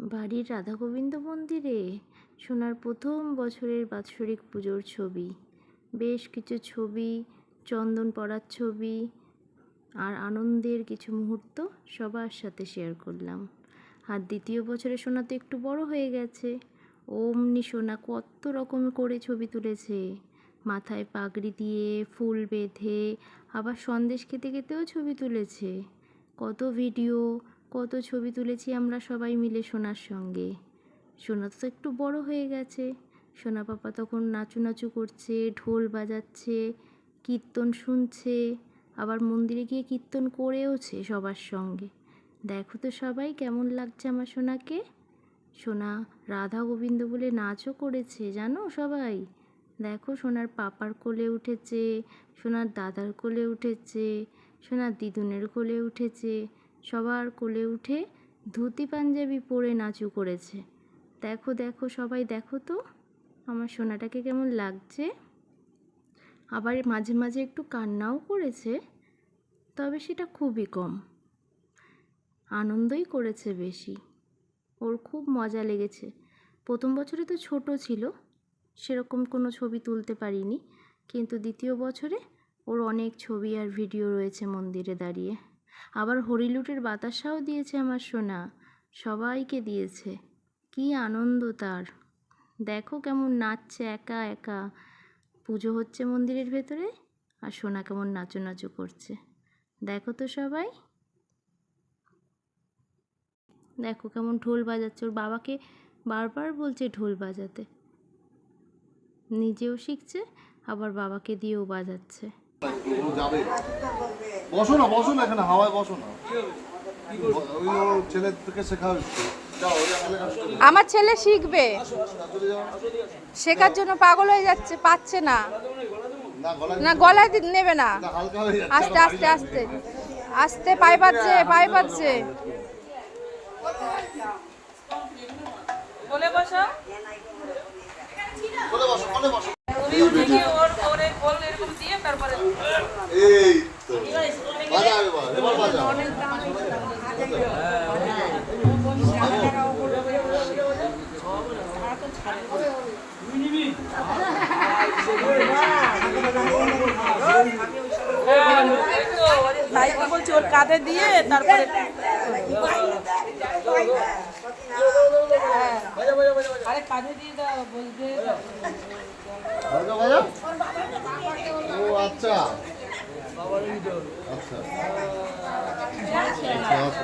বাড়ির রাধা গোবিন্দ মন্দিরে সোনার প্রথম বছরের বাৎসরিক পুজোর ছবি। বেশ কিছু ছবি, চন্দন পড়ার ছবি আর আনন্দের কিছু মুহূর্ত সবার সাথে শেয়ার করলাম। আর দ্বিতীয় বছরে সোনা তো একটু বড় হয়ে গেছে। অমনি সোনা কত রকম করে ছবি তুলেছে। মাথায় পাগড়ি দিয়ে ফুল বেঁধে আবার সন্দেশ খেতে খেতেও ছবি তুলেছে। কত ভিডিও কত ছবি তুলেছি আমরা সবাই মিলে সোনার সঙ্গে। সোনা তো একটু বড় হয়ে গেছে। সোনা পাপা তখন নাচু নাচু করছে, ঢোল বাজাচ্ছে, কীর্তন শুনছে, আবার মন্দিরে গিয়ে কীর্তন করেওছে সবার সঙ্গে। দেখো তো সবাই কেমন লাগছে আমার সোনাকে। সোনা রাধা গোবিন্দ বলে নাচও করেছে, জানো সবাই? দেখো সোনার পাপার কোলে উঠেছে, সোনার দাদার কোলে উঠেছে, সোনার দিদুনের কোলে উঠেছে সবার কোলে উঠে ধুতি পাঞ্জাবি পরে নাচু করেছে। দেখো দেখো, সবাই দেখো তো, আমার সোনাটাকে কেমন লাগছে। আবার মাঝে মাঝে একটু কান্নাও করেছে, তবে সেটা খুবই কম। আনন্দই করেছে বেশি। ওর খুব মজা লেগেছে। প্রথম বছরে তো ছোট ছিল, সেরকম কোনো ছবি তুলতে পারিনি, কিন্তু দ্বিতীয় বছরে ওর অনেক ছবি আর ভিডিও রয়েছে মন্দিরে দাঁড়িয়ে। আবার হরিলুটের বাতাসাও দিয়েছে আমার সোনা। সবাইকে দিয়েছে। কি আনন্দ তার। দেখো কেমন নাচছে একা একা। পুজো হচ্ছে মন্দিরের ভেতরে আর সোনা কেমন নাচো নাচো করছে। দেখো তো সবাই। দেখো কেমন ঢোল বাজাচ্ছে। ওর বাবাকে বারবার বলছে ঢোল বাজাতে। নিজেও শিখছে, আবার বাবাকে দিয়েও বাজাচ্ছে। যাবে বসো না বসো না এখানে হাওয়ায় বসো না। থেকে শেখা। আমার ছেলে শিখবে। শেখার জন্য পাগল হয়ে যাচ্ছে পাচ্ছে না। না গলায় নেবে না। আস্তে আস্তে আস্তে। আস্তে পাই পাচ্ছে পাই পাচ্ছে। বলে বসো। বলে বসো বলে বসো দেখি ওর ওরে বল এরকম দিয়ে তারপরে এই তো কাঁধে দিয়ে তারপরে আরে কাঁধে দিয়ে দাও বলবে। ও আচ্ছা। আচ্ছা। আচ্ছা। আচ্ছা।